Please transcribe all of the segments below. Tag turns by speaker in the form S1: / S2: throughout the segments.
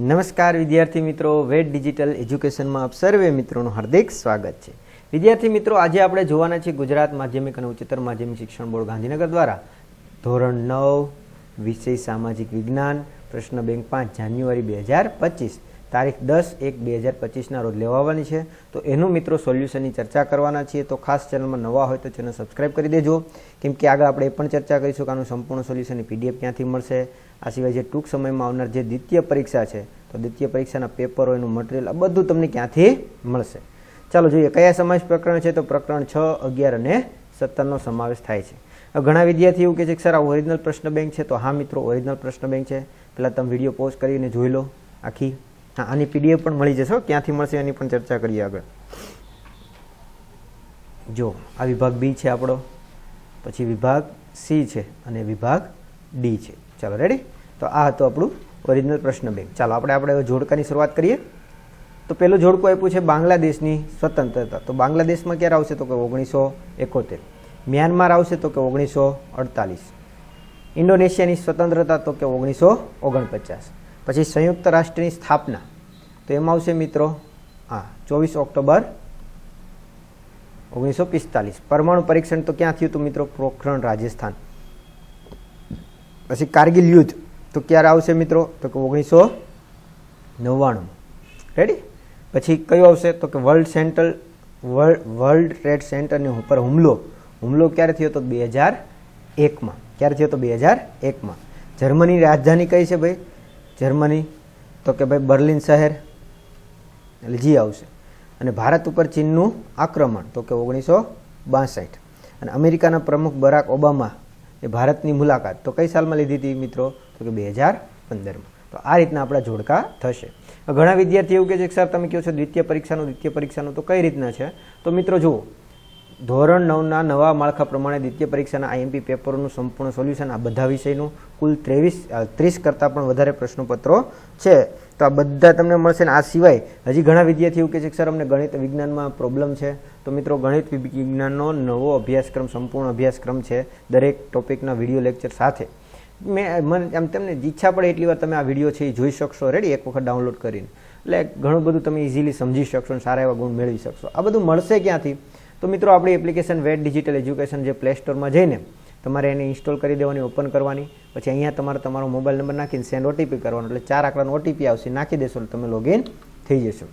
S1: નમસ્કાર વિદ્યાર્થી મિત્રો વેટ ડિજિટલ એજ્યુકેશનમાં આપ સર્વે મિત્રોનું હાર્દિક સ્વાગત છે વિદ્યાર્થી મિત્રો આજે આપણે જોવાના છીએ ગુજરાત માધ્યમિક અને ઉચ્ચતર માધ્યમિક શિક્ષણ બોર્ડ ગાંધીનગર દ્વારા ધોરણ નવ વિષય સામાજિક વિજ્ઞાન પ્રશ્ન બેંક પાંચ જાન્યુઆરી બે હજાર પચીસ તારીખ દસ એક બે હજાર પચીસના રોજ લેવાવાની છે તો એનું મિત્રો સોલ્યુશનની ચર્ચા કરવાના છીએ તો ખાસ ચેનલમાં નવા હોય તો ચેનલ સબસ્ક્રાઇબ કરી દેજો કેમ કે આગળ આપણે એ પણ ચર્ચા કરીશું કે આનું સંપૂર્ણ સોલ્યુશનની પીડીએફ ક્યાંથી મળશે આ સિવાય જે ટૂંક સમયમાં આવનાર જે દ્વિતીય પરીક્ષા છે તો દ્વિતીય પરીક્ષાના પેપરો એનું મટીરિયલ આ બધું તમને ક્યાંથી મળશે ચાલો જોઈએ કયા સમાજ પ્રકરણ છે તો પ્રકરણ છ અગિયાર અને સત્તરનો સમાવેશ થાય છે ઘણા વિદ્યાર્થી એવું કહે છે કે સર આ ઓરિજિનલ પ્રશ્ન બેંક છે તો હા મિત્રો ઓરિજિનલ પ્રશ્ન બેંક છે પહેલાં તમે વિડીયો પોઝ કરીને જોઈ લો આખી હા આની પીડીએફ પણ મળી જશે ક્યાંથી મળશે એની પણ ચર્ચા કરીએ આગળ જો આ વિભાગ બી છે આપણો પછી વિભાગ સી છે અને વિભાગ ડી છે ચાલો રેડી તો આ હતું આપણું ઓરિજિનલ પ્રશ્ન બેંક ચાલો આપણે આપણે જોડકાની શરૂઆત કરીએ તો પહેલું જોડકું આપ્યું છે બાંગ્લાદેશની સ્વતંત્રતા તો બાંગ્લાદેશમાં ક્યારે આવશે તો કે ઓગણીસો એકોતેર મ્યાનમાર આવશે તો કે ઓગણીસો અડતાલીસ ઇન્ડોનેશિયાની સ્વતંત્રતા તો કે ઓગણીસો ઓગણપચાસ પછી સંયુક્ત રાષ્ટ્રની સ્થાપના તો એમાં આવશે મિત્રો હા ચોવીસ ઓક્ટોબર ઓગણીસો પિસ્તાલીસ પરમાણુ પરીક્ષણ તો ક્યાં થયું હતું મિત્રો પોખરણ રાજસ્થાન પછી કારગિલ યુદ્ધ તો ક્યારે આવશે મિત્રો તો કે ઓગણીસો નવ્વાણું રેડી પછી કયો આવશે તો કે world central world world trade સેન્ટરની ઉપર હુમલો હુમલો ક્યારે થયો તો બે હજાર એકમાં ક્યારે થયો તો બે હજાર એકમાં જર્મની રાજધાની કઈ છે ભાઈ જર્મની તો કે ભાઈ બર્લિન શહેર એટલે જી આવશે અને ભારત ઉપર ચીનનું આક્રમણ તો કે ઓગણીસો બાસઠ અને અમેરિકાના પ્રમુખ બરાક ઓબામા એ ભારતની મુલાકાત તો કઈ સાલમાં લીધી હતી મિત્રો તો કે બે હજાર પંદરમાં તો આ રીતના આપણા જોડકા થશે ઘણા વિદ્યાર્થીઓ એવું કે છે સર તમે કહો છો દ્વિતીય પરીક્ષાનું દ્વિતીય પરીક્ષાનું તો કઈ રીતના છે તો મિત્રો જુઓ ધોરણ નવના નવા માળખા પ્રમાણે દ્વિતીય પરીક્ષાના આઈએમપી પેપરોનું સંપૂર્ણ સોલ્યુશન આ બધા વિષયનું કુલ ત્રેવીસ ત્રીસ કરતાં પણ વધારે પ્રશ્નોપત્રો છે તો આ બધા તમને મળશે ને આ સિવાય હજી ઘણા વિદ્યાર્થીઓ કે છે સર અમને ગણિત વિજ્ઞાનમાં પ્રોબ્લેમ છે તો મિત્રો ગણિત વિજ્ઞાનનો નવો અભ્યાસક્રમ સંપૂર્ણ અભ્યાસક્રમ છે દરેક ટોપિકના વિડીયો લેક્ચર સાથે મેં મને આમ તમને ઈચ્છા પડે એટલી વાર તમે આ વિડીયો છે એ જોઈ શકશો રેડી એક વખત ડાઉનલોડ કરીને એટલે ઘણું બધું તમે ઇઝીલી સમજી શકશો અને સારા એવા ગુણ મેળવી શકશો આ બધું મળશે ક્યાંથી તો મિત્રો આપણી એપ્લિકેશન વેટ ડિજિટલ એજ્યુકેશન જે પ્લેસ્ટોરમાં જઈને તમારે એને ઇન્સ્ટોલ કરી દેવાની ઓપન કરવાની પછી અહીંયા તમારે તમારો મોબાઈલ નંબર નાખીને સેન્ડ ઓટીપી કરવાનો એટલે ચાર આંકડાનો ઓટીપી આવશે નાખી દેશો એટલે તમે લોગિન થઈ જશો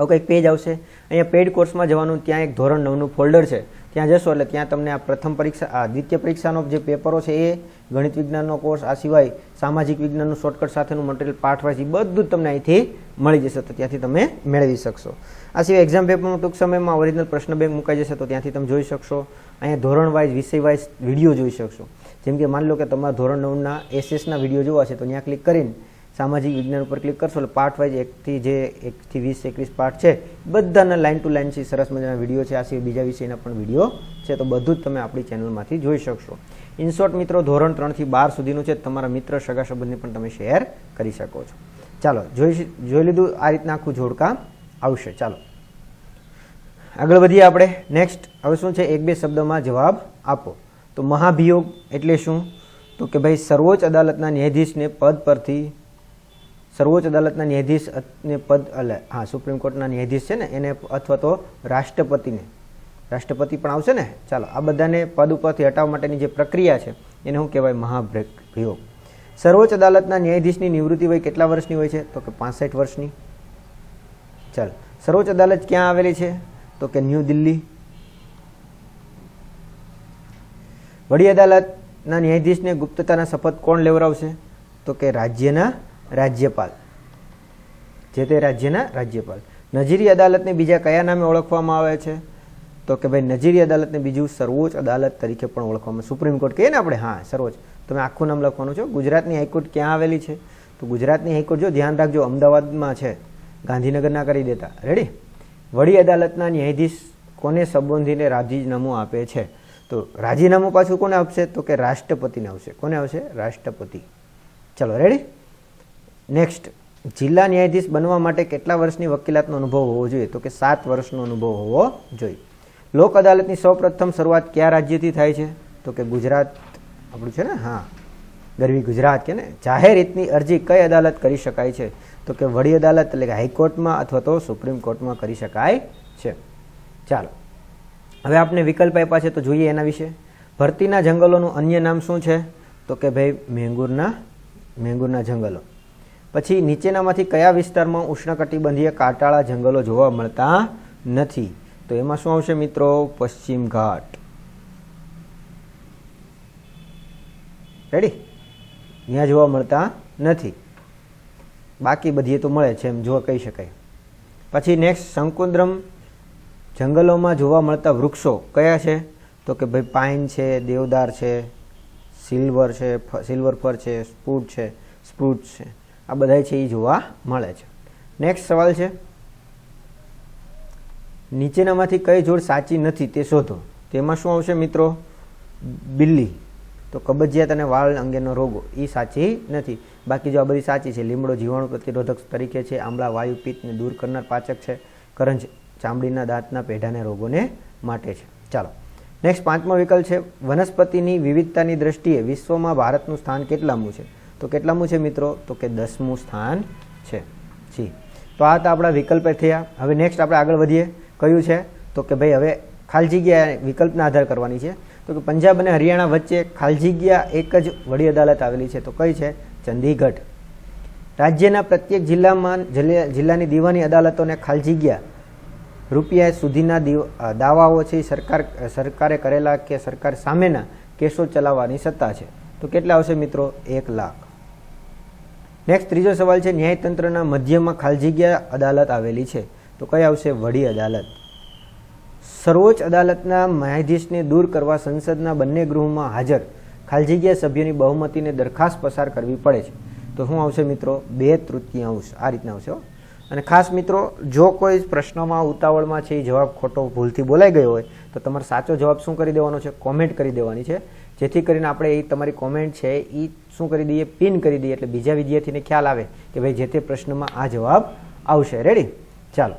S1: આવું કંઈક પેજ આવશે અહીંયા પેઇડ કોર્સમાં જવાનું ત્યાં એક ધોરણ નવનું ફોલ્ડર છે ત્યાં જશો એટલે ત્યાં તમને આ પ્રથમ પરીક્ષા આ દ્વિતીય પરીક્ષાનો જે પેપરો છે એ ગણિત વિજ્ઞાનનો કોર્સ આ સિવાય સામાજિક વિજ્ઞાનનું શોર્ટકટ સાથેનું મટીરિયલ પાઠ વાંચી બધું જ તમને અહીંથી મળી જશે તો ત્યાંથી તમે મેળવી શકશો આ સિવાય એક્ઝામ પેપરમાં ટૂંક સમયમાં ઓરિજિનલ પ્રશ્ન બેંક મુકાઈ જશે તો ત્યાંથી તમે જોઈ શકશો અહીંયા ધોરણ વાઇઝ વિષય વાઇઝ વિડીયો જોઈ શકશો જેમ કે માની લો કે તમારા ધોરણ નવના એસએસના વિડીયો જોવા છે તો ત્યાં ક્લિક કરીને સામાજિક વિજ્ઞાન ઉપર ક્લિક કરશો એટલે પાર્ટ વાઇઝ એકથી જે એકથી વીસ એકવીસ પાર્ટ છે બધાના લાઇન ટુ લાઇન છે સરસ મજાના વિડીયો છે આ સિવાય બીજા વિષયના પણ વિડીયો છે તો બધું જ તમે આપણી ચેનલમાંથી જોઈ શકશો ઇનશોર્ટ મિત્રો ધોરણ ત્રણથી બાર સુધીનું છે તમારા મિત્ર સગા સંબંધને પણ તમે શેર કરી શકો છો ચાલો જોઈ જોઈ લીધું આ રીતના આખું જોડકા આવશે ચાલો આગળ વધીએ આપણે નેક્સ્ટ હવે શું છે એક બે શબ્દમાં જવાબ આપો તો મહાભિયોગ એટલે શું તો કે ભાઈ સર્વોચ્ચ અદાલતના ન્યાયાધીશને પદ પરથી સર્વોચ્ચ અદાલતના ન્યાયાધીશ ન્યાયાધીશને પદ એટલે હા સુપ્રીમ કોર્ટના ન્યાયાધીશ છે ને એને અથવા તો રાષ્ટ્રપતિને રાષ્ટ્રપતિ પણ આવશે ને ચાલો આ બધાને પદ ઉપરથી હટાવવા માટેની જે પ્રક્રિયા છે એને શું કહેવાય મહાભિયોગ સર્વોચ્ચ અદાલતના ન્યાયાધીશની નિવૃત્તિ હોય કેટલા વર્ષની હોય છે તો કે પાસઠ વર્ષની ચાલો સર્વોચ્ચ અદાલત ક્યાં આવેલી છે તો કે ન્યૂ દિલ્હી વડી અદાલતના ન્યાયાધીશને ગુપ્તતાના શપથ કોણ લેવડાવશે તો કે રાજ્યના રાજ્યપાલ જે તે રાજ્યના રાજ્યપાલ નજીરી અદાલતને બીજા કયા નામે ઓળખવામાં આવે છે તો કે ભાઈ નજીરી અદાલતને બીજું સર્વોચ્ચ અદાલત તરીકે પણ ઓળખવામાં સુપ્રીમ કોર્ટ કહીએ ને આપણે હા સર્વોચ્ચ તમે આખું નામ લખવાનું છો ગુજરાતની હાઈકોર્ટ ક્યાં આવેલી છે તો ગુજરાતની હાઈકોર્ટ જો ધ્યાન રાખજો અમદાવાદમાં છે ગાંધીનગરના કરી દેતા રેડી વડી અદાલતના ન્યાયાધીશ કોને સંબંધીને રાજીનામું આપે છે તો રાજીનામું પાછું કોને આપશે તો કે રાષ્ટ્રપતિને આવશે કોને આવશે રાષ્ટ્રપતિ ચલો રેડી નેક્સ્ટ જિલ્લા ન્યાયાધીશ બનવા માટે કેટલા વર્ષની વકીલાતનો અનુભવ હોવો જોઈએ તો કે સાત વર્ષનો અનુભવ હોવો જોઈએ લોક અદાલતની સૌપ્રથમ શરૂઆત કયા રાજ્યથી થાય છે તો કે ગુજરાત આપણું છે ને હા ગરવી ગુજરાત કે ને જાહેર રીતની અરજી કઈ અદાલત કરી શકાય છે તો કે વડી અદાલત એટલે કે હાઈકોર્ટમાં અથવા તો સુપ્રીમ કોર્ટમાં કરી શકાય છે ચાલો હવે આપણે વિકલ્પ આપ્યા છે તો જોઈએ એના વિશે ભરતીના જંગલોનું અન્ય નામ શું છે તો કે ભાઈ મેંગુરના મેંગુરના જંગલો પછી નીચેનામાંથી કયા વિસ્તારમાં ઉષ્ણકટિબંધીય કાટાળા જંગલો જોવા મળતા નથી તો એમાં શું આવશે મિત્રો પશ્ચિમ ઘાટ રેડી અહીંયા જોવા મળતા નથી બાકી બધીએ તો મળે છે એમ જોવા કહી શકાય પછી નેક્સ્ટ શંકુદ્રમ જંગલોમાં જોવા મળતા વૃક્ષો કયા છે તો કે ભાઈ પાઇન છે દેવદાર છે સિલ્વર છે સિલ્વર ફર છે સ્પ્રુટ છે સ્પ્રુટ છે આ બધા છે એ જોવા મળે છે નેક્સ્ટ સવાલ છે નીચેનામાંથી કઈ જોડ સાચી નથી તે શોધો તેમાં શું આવશે મિત્રો બિલ્લી તો કબજિયાત અને વાળ અંગેનો રોગો એ સાચી નથી બાકી જો આ બધી સાચી છે લીમડો જીવાણુ પ્રતિરોધક તરીકે છે આમળા વાયુ પિત્તને દૂર કરનાર પાચક છે કરંજ ચામડીના દાંતના પેઢાને રોગોને માટે છે ચાલો નેક્સ્ટ પાંચમો વિકલ્પ છે વનસ્પતિની વિવિધતાની દ્રષ્ટિએ વિશ્વમાં ભારતનું સ્થાન કેટલામું છે તો કેટલામું છે મિત્રો તો કે દસમું સ્થાન છે જી તો આ તો આપણા વિકલ્પ થયા હવે નેક્સ્ટ આપણે આગળ વધીએ કયું છે તો કે ભાઈ હવે ખાલી વિકલ્પના આધાર કરવાની છે તો કે પંજાબ અને હરિયાણા વચ્ચે ખાલજીગ્યા એક જ વડી અદાલત આવેલી છે તો કઈ છે ચંદીગઢ રાજ્યના પ્રત્યેક જિલ્લામાં જિલ્લાની દીવાની અદાલતોને ખાલી જગ્યા રૂપિયા સુધીના દાવાઓ છે સરકાર સરકારે કરેલા કે સરકાર સામેના કેસો ચલાવવાની સત્તા છે તો કેટલા આવશે મિત્રો એક લાખ નેક્સ્ટ ત્રીજો સવાલ છે ન્યાયતંત્રના મધ્યમાં ખાલજીગ્યા અદાલત આવેલી છે તો કઈ આવશે વડી અદાલત સર્વોચ્ચ અદાલતના ન્યાયાધીશને દૂર કરવા સંસદના બંને ગૃહમાં હાજર ખાલજગ્યા સભ્યોની બહુમતીને દરખાસ્ત પસાર કરવી પડે છે તો શું આવશે મિત્રો બે તૃતીયાંશ આ રીતના આવશે અને ખાસ મિત્રો જો કોઈ પ્રશ્નમાં ઉતાવળમાં છે એ જવાબ ખોટો ભૂલથી બોલાઈ ગયો હોય તો તમારે સાચો જવાબ શું કરી દેવાનો છે કોમેન્ટ કરી દેવાની છે જેથી કરીને આપણે એ તમારી કોમેન્ટ છે એ શું કરી દઈએ પિન કરી દઈએ એટલે બીજા વિદ્યાર્થીને ખ્યાલ આવે કે ભાઈ જે તે પ્રશ્નમાં આ જવાબ આવશે રેડી ચાલો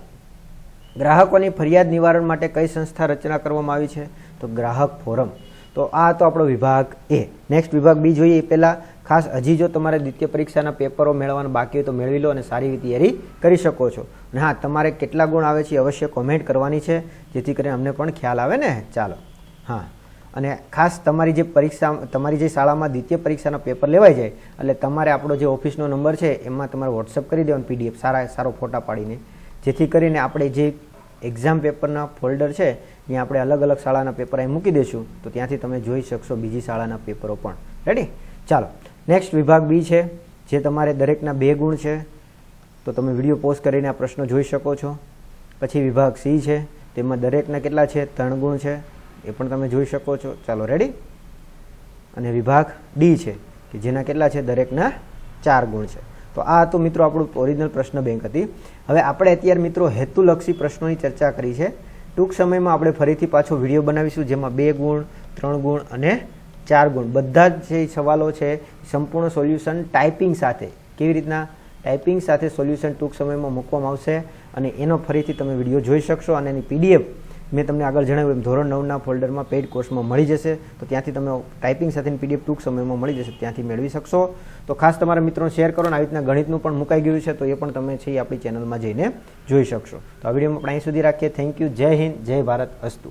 S1: ગ્રાહકોની ફરિયાદ નિવારણ માટે કઈ સંસ્થા રચના કરવામાં આવી છે તો ગ્રાહક ફોરમ તો આ તો આપણો વિભાગ એ નેક્સ્ટ વિભાગ બી જોઈએ એ પહેલાં ખાસ હજી જો તમારે દ્વિતીય પરીક્ષાના પેપરો મેળવવાના બાકી હોય તો મેળવી લો અને સારી તૈયારી કરી શકો છો અને હા તમારે કેટલા ગુણ આવે છે અવશ્ય કોમેન્ટ કરવાની છે જેથી કરીને અમને પણ ખ્યાલ આવે ને ચાલો હા અને ખાસ તમારી જે પરીક્ષા તમારી જે શાળામાં દ્વિતીય પરીક્ષાના પેપર લેવાય જાય એટલે તમારે આપણો જે ઓફિસનો નંબર છે એમાં તમારે વોટ્સઅપ કરી દેવાનો પીડીએફ સારા સારો ફોટા પાડીને જેથી કરીને આપણે જે એક્ઝામ પેપરના ફોલ્ડર છે એ આપણે અલગ અલગ શાળાના પેપર અહીં મૂકી દઈશું તો ત્યાંથી તમે જોઈ શકશો બીજી શાળાના પેપરો પણ રેડી ચાલો નેક્સ્ટ વિભાગ બી છે જે તમારે દરેકના બે ગુણ છે તો તમે વિડીયો પોઝ કરીને આ પ્રશ્નો જોઈ શકો છો પછી વિભાગ સી છે તેમાં દરેકના કેટલા છે ત્રણ ગુણ છે એ પણ તમે જોઈ શકો છો ચાલો રેડી અને વિભાગ ડી છે કે જેના કેટલા છે દરેકના ચાર ગુણ છે તો આ તો મિત્રો આપણું ઓરિજિનલ પ્રશ્ન બેંક હતી હવે આપણે અત્યારે મિત્રો હેતુલક્ષી પ્રશ્નોની ચર્ચા કરી છે ટૂંક સમયમાં આપણે ફરીથી પાછો વિડીયો બનાવીશું જેમાં બે ગુણ ત્રણ ગુણ અને ચાર ગુણ બધા જ જે સવાલો છે સંપૂર્ણ સોલ્યુશન ટાઈપિંગ સાથે કેવી રીતના ટાઈપિંગ સાથે સોલ્યુશન ટૂંક સમયમાં મૂકવામાં આવશે અને એનો ફરીથી તમે વિડીયો જોઈ શકશો અને એની પીડીએફ મેં તમને આગળ જણાવ્યું એમ ધોરણ નવના ફોલ્ડરમાં પેઇડ કોર્સમાં મળી જશે તો ત્યાંથી તમે ટાઈપિંગ સાથેની પીડીએફ ટૂંક સમયમાં મળી જશે ત્યાંથી મેળવી શકશો તો ખાસ તમારા મિત્રો શેર કરો ને આવી રીતના ગણિતનું પણ મુકાઈ ગયું છે તો એ પણ તમે છે એ આપણી ચેનલમાં જઈને જોઈ શકશો તો આ વિડીયોમાં આપણે અહીં સુધી રાખીએ થેન્ક યુ જય હિન્દ જય ભારત અસ્તુ